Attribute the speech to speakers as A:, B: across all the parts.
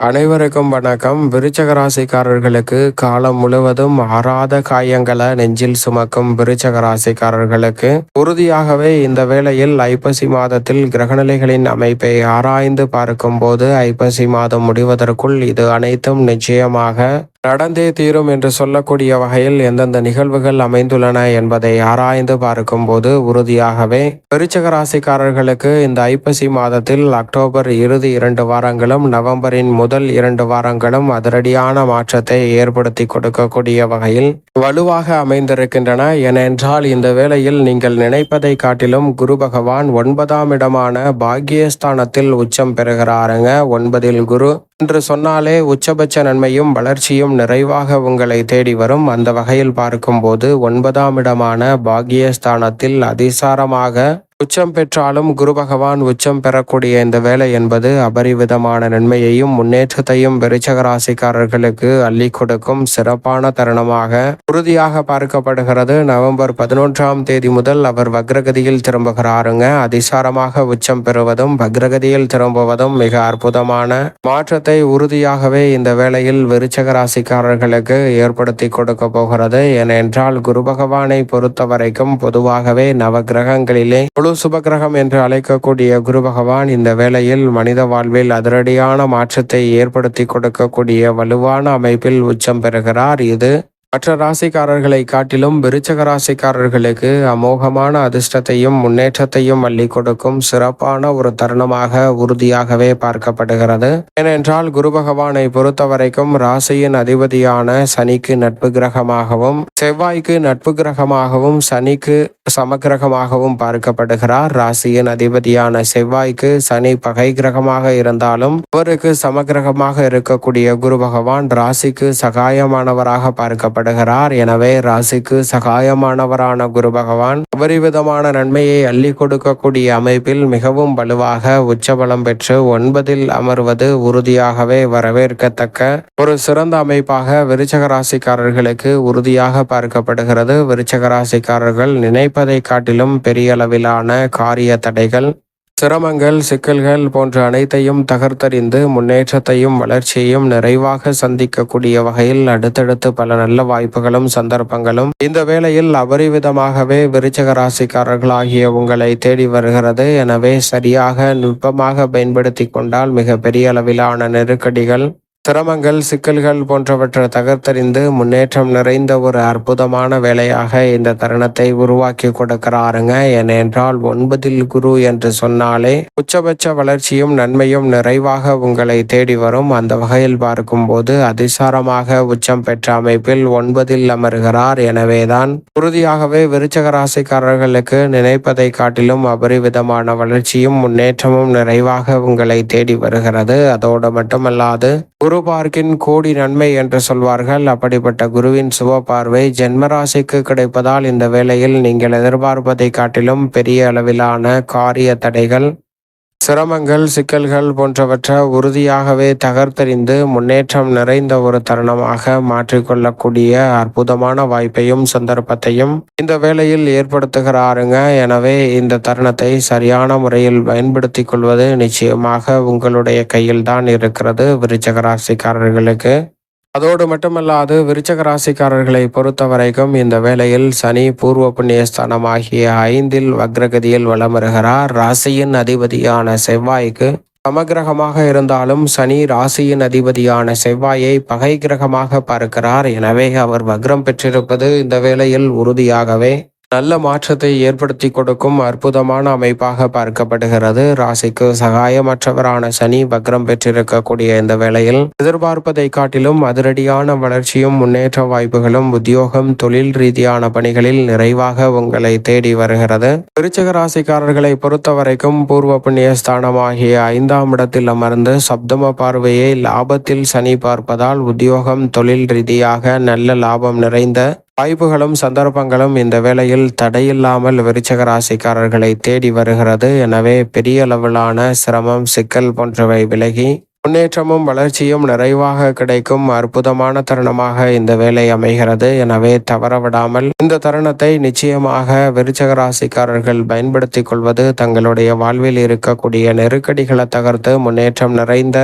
A: அனைவருக்கும் வணக்கம். விருச்சக ராசிக்காரர்களுக்கு காலம் முழுவதும் ஆறாத காயங்களை நெஞ்சில் சுமக்கும் விருச்சக ராசிக்காரர்களுக்கு உறுதியாகவே இந்த வேளையில் ஐப்பசி மாதத்தில் கிரகநிலைகளின் அமைப்பை ஆராய்ந்து பார்க்கும் போது ஐப்பசி மாதம் முடிவதற்குள் இது அனைத்தும் நிச்சயமாக நடந்தே தீரும் என்று சொல்லக்கூடிய வகையில் எந்தெந்த நிகழ்வுகள் அமைந்துள்ளன என்பதை ஆராய்ந்து பார்க்கும்போது உறுதியாகவே விருச்சக ராசிக்காரர்களுக்கு இந்த ஐப்பசி மாதத்தில் அக்டோபர் இறுதி இரண்டு வாரங்களும் நவம்பரின் முதல் இரண்டு வாரங்களும் அதிரடியான மாற்றத்தை ஏற்படுத்தி கொடுக்கக்கூடிய வகையில் வலுவாக அமைந்திருக்கின்றன. ஏனென்றால் இந்த வேளையில் நீங்கள் நினைப்பதை காட்டிலும் குரு பகவான் ஒன்பதாம் இடமான பாக்கியஸ்தானத்தில் உச்சம் பெறுகிறாருங்க. ஒன்பதில் குரு என்று சொன்னாலே உச்சபட்ச நன்மையும் வளர்ச்சியும் நிறைவாக உங்களை தேடி வரும். அந்த வகையில் பார்க்கும்போது ஒன்பதாம் இடமான பாக்கியஸ்தானத்தில் அதிசாரமாக உச்சம் பெற்றாலும் குரு பகவான் உச்சம் பெறக்கூடிய இந்த வேலை என்பது அபரிவிதமான நன்மையையும் முன்னேற்றத்தையும் விருச்சக ராசிக்காரர்களுக்கு அள்ளி கொடுக்கும் சிறப்பான தருணமாக உறுதியாக பார்க்கப்படுகிறது. நவம்பர் பதினொன்றாம் தேதி முதல் அவர் வக்ரகதியில் திரும்புகிறாருங்க. அதிசாரமாக உச்சம் பெறுவதும் வக்ரகதியில் திரும்புவதும் மிக அற்புதமான மாற்றத்தை உறுதியாகவே இந்த வேளையில் விருச்சக ராசிக்காரர்களுக்கு ஏற்படுத்தி கொடுக்க போகிறது. ஏனென்றால் குரு பகவானை பொறுத்த வரைக்கும் பொதுவாகவே நவகிரகங்களிலே முழு சுபகிரகம் என்று அழைக்கக்கூடிய குரு பகவான் இந்த வேளையில் மனித வாழ்வில் அதிரடியான மாற்றத்தை ஏற்படுத்தி கொடுக்கக்கூடிய வலுவான அமைப்பில் உச்சம் பெறுகிறார். இது மற்ற ராசிக்காரர்களை காட்டிலும் விருச்சக ராசிக்காரர்களுக்கு அமோகமான அதிர்ஷ்டத்தையும் முன்னேற்றத்தையும் அள்ளி கொடுக்கும் சிறப்பான ஒரு தருணமாக உறுதியாகவே பார்க்கப்படுகிறது. ஏனென்றால் குரு பகவானை பொறுத்த வரைக்கும் ராசியின் அதிபதியான சனிக்கு நட்பு கிரகமாகவும் செவ்வாய்க்கு நட்பு கிரகமாகவும் சனிக்கு சமக்கிரகமாகவும் பார்க்கப்படுகிறார். ராசியின் அதிபதியான செவ்வாய்க்கு சனி பகை கிரகமாக இருந்தாலும் அவருக்கு சமக்கிரகமாக இருக்கக்கூடிய குரு பகவான் ராசிக்கு சகாயமானவராக பார்க்கப்படுகிறார் எனவே ராசிக்கு சகாயமானவரான குரு பகவான் அபரிவிதமான நன்மையை அள்ளி கொடுக்கக்கூடிய அமைப்பில் மிகவும் வலுவாக உச்சபலம் பெற்று ஒன்பதில் அமர்வது உறுதியாகவே வரவேற்கத்தக்க ஒரு சிறந்த அமைப்பாக விருச்சக ராசிக்காரர்களுக்கு உறுதியாக பார்க்கப்படுகிறது. விருச்சக ராசிக்காரர்கள் நினைப்பதை காட்டிலும் பெரிய அளவிலான காரிய தடைகள் சிரமங்கள் சிக்கல்கள் போன்ற அனைத்தையும் தகர்த்தறிந்து முன்னேற்றத்தையும் வளர்ச்சியையும் நிறைவாக சந்திக்கக்கூடிய வகையில் அடுத்தடுத்து பல நல்ல வாய்ப்புகளும் சந்தர்ப்பங்களும் இந்த வேளையில் அபரிவிதமாகவே விருச்சக ராசிக்காரர்களாகிய உங்களை தேடி வருகிறது. எனவே சரியாக நுட்பமாக பயன்படுத்தி கொண்டால் மிக பெரிய அளவிலான நெருக்கடிகள் சிரமங்கள் சிக்கல்கள் போன்றவற்றை தகர்த்தறிந்து முன்னேற்றம் நிறைந்த ஒரு அற்புதமான வேலையாக இந்த தருணத்தை உருவாக்கி கொடுக்கிறாருங்க. ஏனென்றால் ஒன்பதில் குரு என்று சொன்னாலே உச்சபட்ச வளர்ச்சியும் நன்மையும் நிறைவாக உங்களை தேடி வரும். அந்த வகையில் பார்க்கும்போது அதிசாரமாக உச்சம் பெற்ற அமைப்பில் ஒன்பதில் அமர்கிறார். எனவேதான் உறுதியாகவே விருச்சக ராசிக்காரர்களுக்கு நினைப்பதை காட்டிலும் அபரிவிதமான வளர்ச்சியும் முன்னேற்றமும் நிறைவாக உங்களை தேடி வருகிறது. அதோடு மட்டுமல்லாது குரு பார்க்கின் கோடி நன்மை என்று சொல்வார்கள். அப்படிப்பட்ட குருவின் சுப பார்வை ஜென்மராசிக்கு கிடைப்பதால் இந்த வேளையில் நீங்கள் எதிர்பார்ப்பதை காட்டிலும் பெரிய அளவிலான காரிய தடைகள் சிரமங்கள் சிக்கல்கள் போன்றவற்றை உறுதியாகவே தகர்த்தறிந்து முன்னேற்றம் நிறைந்த ஒரு தருணமாக மாற்றிக்கொள்ளக்கூடிய அற்புதமான வாய்ப்பையும் சந்தர்ப்பத்தையும் இந்த வேளையில் ஏற்படுத்துகிறாருங்க. எனவே இந்த தருணத்தை சரியான முறையில் பயன்படுத்தி கொள்வது நிச்சயமாக உங்களுடைய கையில் தான் இருக்கிறது விருச்சகராசிக்காரர்களுக்கு அதோடு மட்டுமல்லாது விருச்சக ராசிக்காரர்களை பொறுத்த வரைக்கும் இந்த வேளையில் சனி பூர்வ புண்ணியஸ்தானம் ஆகிய ஐந்தில் வக்ரகதியில் வளம் வருகிறார் ராசியின் அதிபதியான செவ்வாய்க்கு சமகிரகமாக இருந்தாலும் சனி ராசியின் அதிபதியான செவ்வாயை பகை கிரகமாக பார்க்கிறார். எனவே அவர் வக்ரம் பெற்றிருப்பது இந்த வேளையில் உறுதியாகவே நல்ல மாற்றத்தை ஏற்படுத்தி கொடுக்கும் அற்புதமான அமைப்பாக பார்க்கப்படுகிறது. ராசிக்கு சகாயமற்றவரான சனி வக்ரம் பெற்றிருக்கக்கூடிய இந்த வேளையில் எதிர்பார்ப்பதை காட்டிலும் அதிரடியான வளர்ச்சியும் முன்னேற்ற வாய்ப்புகளும் உத்தியோகம் தொழில் ரீதியான பணிகளில் நிறைவாக உங்களை தேடி வருகிறது. விருச்சக ராசிக்காரர்களை பொறுத்த வரைக்கும் பூர்வ புண்ணிய ஸ்தானமாகிய ஐந்தாம் இடத்தில் அமர்ந்து சப்தம பார்வையை லாபத்தில் சனி பார்ப்பதால் உத்தியோகம் தொழில் ரீதியாக நல்ல லாபம் நிறைந்த வாய்ப்புகளும் சந்தர்ப்பங்களும் இந்த வேளையில் தடையில்லாமல் விருச்சக ராசிக்காரர்களை தேடி வருகிறது. எனவே பெரிய அளவிலான சிரமம் சிக்கல் போன்றவை விலகி முன்னேற்றமும் வளர்ச்சியும் நிறைவாக கிடைக்கும் அற்புதமான தருணமாக இந்த வேலை அமைகிறது. எனவே தவறவிடாமல் இந்த தருணத்தை நிச்சயமாக விருச்சக ராசிக்காரர்கள் பயன்படுத்திக் கொள்வது தங்களுடைய வாழ்வில் இருக்கக்கூடிய நெருக்கடிகளை தகர்த்து முன்னேற்றம் நிறைந்த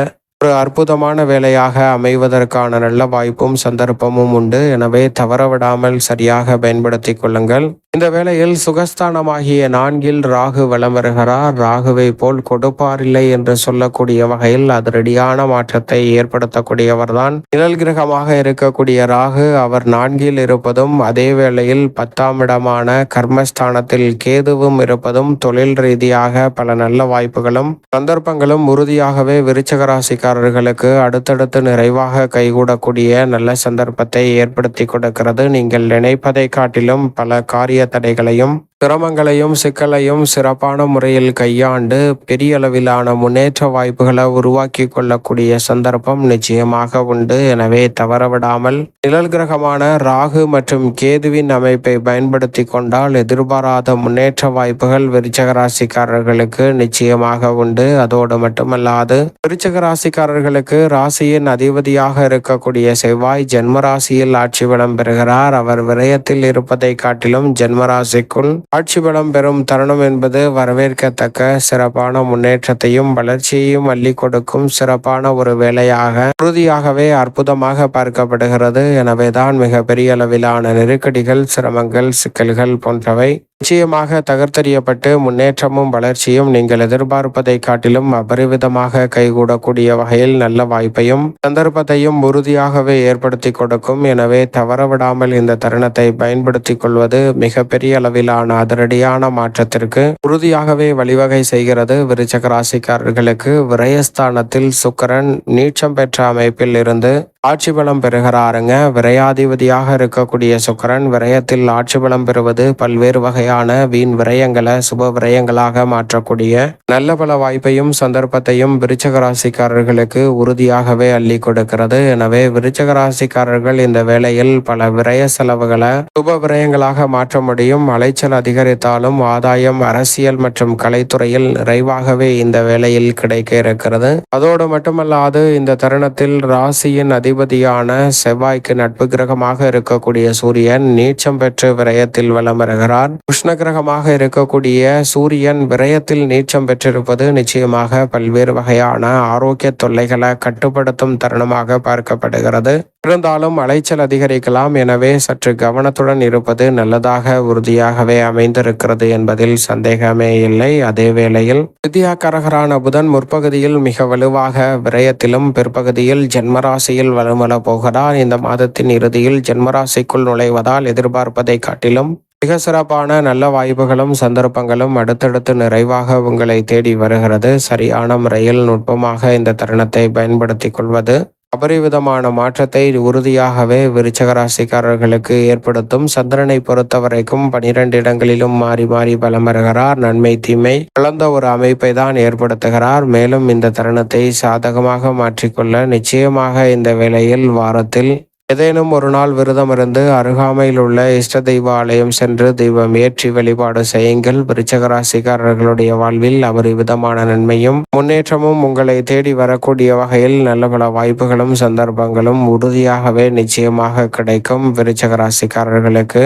A: ஒரு அற்புதமான வேலையாக அமைவதற்கான நல்ல வாய்ப்பும் சந்தர்ப்பமும் உண்டு. எனவே தவறவிடாமல் சரியாக பயன்படுத்தி கொள்ளுங்கள். இந்த வேளையில் சுகஸ்தானமாகிய நான்கில் ராகு வலம் வருகிறார். ராகுவை போல் கொடுப்பாரில்லை என்று சொல்லக்கூடிய வகையில் அதிரடியான மாற்றத்தை ஏற்படுத்தக்கூடியவர்தான். நிழல் கிரகமாக இருக்கக்கூடிய ராகு அவர் நான்கில் இருப்பதும் அதே வேளையில் பத்தாம் இடமான கர்மஸ்தானத்தில் கேதுவும் இருப்பதும் தொழில் ரீதியாக பல நல்ல வாய்ப்புகளும் சந்தர்ப்பங்களும் உறுதியாகவே விருச்சக ராசிக்காரர்களுக்கு அடுத்தடுத்து நிறைவாக கைகூடக்கூடிய நல்ல சந்தர்ப்பத்தை ஏற்படுத்தி கொடுக்கிறது. நீங்கள் நினைப்பதை காட்டிலும் பல காரிய தடைகளையும் சிரமங்களையும் சிக்கலையும் சிறப்பான முறையில் கையாண்டு பெரிய அளவிலான முன்னேற்ற வாய்ப்புகளை உருவாக்கி கொள்ளக்கூடிய சந்தர்ப்பம் நிச்சயமாக உண்டு. எனவே தவறவிடாமல் நிழல் கிரகமான ராகு மற்றும் கேதுவின் அமைப்பை பயன்படுத்தி கொண்டால் எதிர்பாராத முன்னேற்ற வாய்ப்புகள் விருச்சக ராசிக்காரர்களுக்கு நிச்சயமாக உண்டு. அதோடு மட்டுமல்லாது விருச்சக ராசிக்காரர்களுக்கு ராசியின் அதிபதியாக இருக்கக்கூடிய செவ்வாய் ஜென்மராசியில் ஆட்சி விளம்பெறுகிறார். பெறுகிறார் அவர் விரயத்தில் இருப்பதை காட்டிலும் ஜென்மராசிக்குள் ஆட்சி பலம் பெறும் தருணம் என்பது வரவேற்கத்தக்க சிறப்பான முன்னேற்றத்தையும் வளர்ச்சியையும் அள்ளி கொடுக்கும் சிறப்பான ஒரு வேலையாக உறுதியாகவே அற்புதமாக பார்க்கப்படுகிறது. எனவேதான் மிக பெரிய அளவிலான நெருக்கடிகள் சிரமங்கள் சிக்கல்கள் போன்றவை நிச்சயமாக தகர்த்தறியப்பட்டு முன்னேற்றமும் வளர்ச்சியும் நீங்கள் எதிர்பார்ப்பதை காட்டிலும் அபரிவிதமாக கைகூடக்கூடிய வகையில் நல்ல வாய்ப்பையும் சந்தர்ப்பத்தையும் உறுதியாகவே ஏற்படுத்தி கொடுக்கும். எனவே தவறவிடாமல் இந்த தருணத்தை பயன்படுத்திக் கொள்வது மிக பெரிய அளவிலான அதிரடியான மாற்றத்திற்கு உறுதியாகவே வழிவகை செய்கிறது. விருச்சக ராசிக்காரர்களுக்கு விரயஸ்தானத்தில் சுக்கரன் நீச்சம் பெற்ற அமைப்பில் இருந்து ஆட்சி பலம் பெறுகிறாருங்க. விரையாதிபதியாக இருக்கக்கூடிய சுக்கரன் விரயத்தில் ஆட்சி பலம் பெறுவது பல்வேறு வகையான வீண் விரயங்களை சுப விரயங்களாக மாற்றக்கூடிய நல்ல பல வாய்ப்பையும் சந்தர்ப்பத்தையும் விருச்சக ராசிக்காரர்களுக்கு உறுதியாகவே அள்ளி கொடுக்கிறது. எனவே விருச்சக ராசிக்காரர்கள் இந்த வேளையில் பல விரய செலவுகளை சுப விரயங்களாக மாற்ற முடியும். அலைச்சல் அதிகரித்தாலும் ஆதாயம் அரசியல் மற்றும் கலைத்துறையில் நிறைவாகவே இந்த வேளையில் கிடைக்க இருக்கிறது. அதோடு மட்டுமல்லாது இந்த தருணத்தில் ராசியின் அதிபதியான செவ்வாய்க்கு நட்பு கிரகமாக இருக்கக்கூடிய சூரியன் நீச்சம் பெற்று விரயத்தில் வலம் வருகிறார். உஷ்ண கிரகமாக இருக்கக்கூடிய சூரியன் விரயத்தில் நீச்சம் பெற்றிருப்பது நிச்சயமாக பல்வேறு வகையான ஆரோக்கிய தொல்லைகளை கட்டுப்படுத்தும் தருணமாக பார்க்கப்படுகிறது. இருந்தாலும் அலைச்சல் அதிகரிக்கலாம். எனவே சற்று கவனத்துடன் இருப்பது நல்லதாக உறுதியாகவே அமைந்திருக்கிறது என்பதில் சந்தேகமே இல்லை. அதே வேளையில் வித்யாகரகரான புதன் முற்பகுதியில் மிக வலுவாக விரயத்திலும் பிற்பகுதியில் ஜென்மராசியில் வலுமல போகிறார். இந்த மாதத்தின் இறுதியில் ஜென்மராசிக்குள் நுழைவதால் எதிர்பார்ப்பதை காட்டிலும் மிக சிறப்பான நல்ல வாய்ப்புகளும் சந்தர்ப்பங்களும் அடுத்தடுத்து நிறைவாக உங்களை தேடி வருகிறது. சரியான முறையில் நுட்பமாக இந்த தருணத்தை பயன்படுத்திக் கொள்வது அபரிவிதமான மாற்றத்தை உறுதியாகவே விருச்சக ராசிக்காரர்களுக்கு ஏற்படுத்தும். சந்திரனை பொறுத்த வரைக்கும் பனிரெண்டு இடங்களிலும் மாறி மாறி பலம் வருகிறார் நன்மை தீமை கலந்த ஒரு அமைப்பை தான் ஏற்படுத்துகிறார். மேலும் இந்த தருணத்தை சாதகமாக மாற்றிக்கொள்ள நிச்சயமாக இந்த வேளையில் வாரத்தில் ஏதேனும் ஒரு நாள் விரதம் இருந்து அருகாமையில் உள்ள இஷ்ட தெய்வ ஆலயம் சென்று தெய்வம் ஏற்றி வழிபாடு செய்யுங்கள். விருச்சக ராசிக்காரர்களுடைய வாழ்வில் அபரிவிதமான நன்மையும் முன்னேற்றமும் உங்களை தேடி வரக்கூடிய வகையில் நல்ல பல வாய்ப்புகளும் சந்தர்ப்பங்களும் உறுதியாகவே நிச்சயமாக கிடைக்கும் விருச்சகராசிக்காரர்களுக்கு.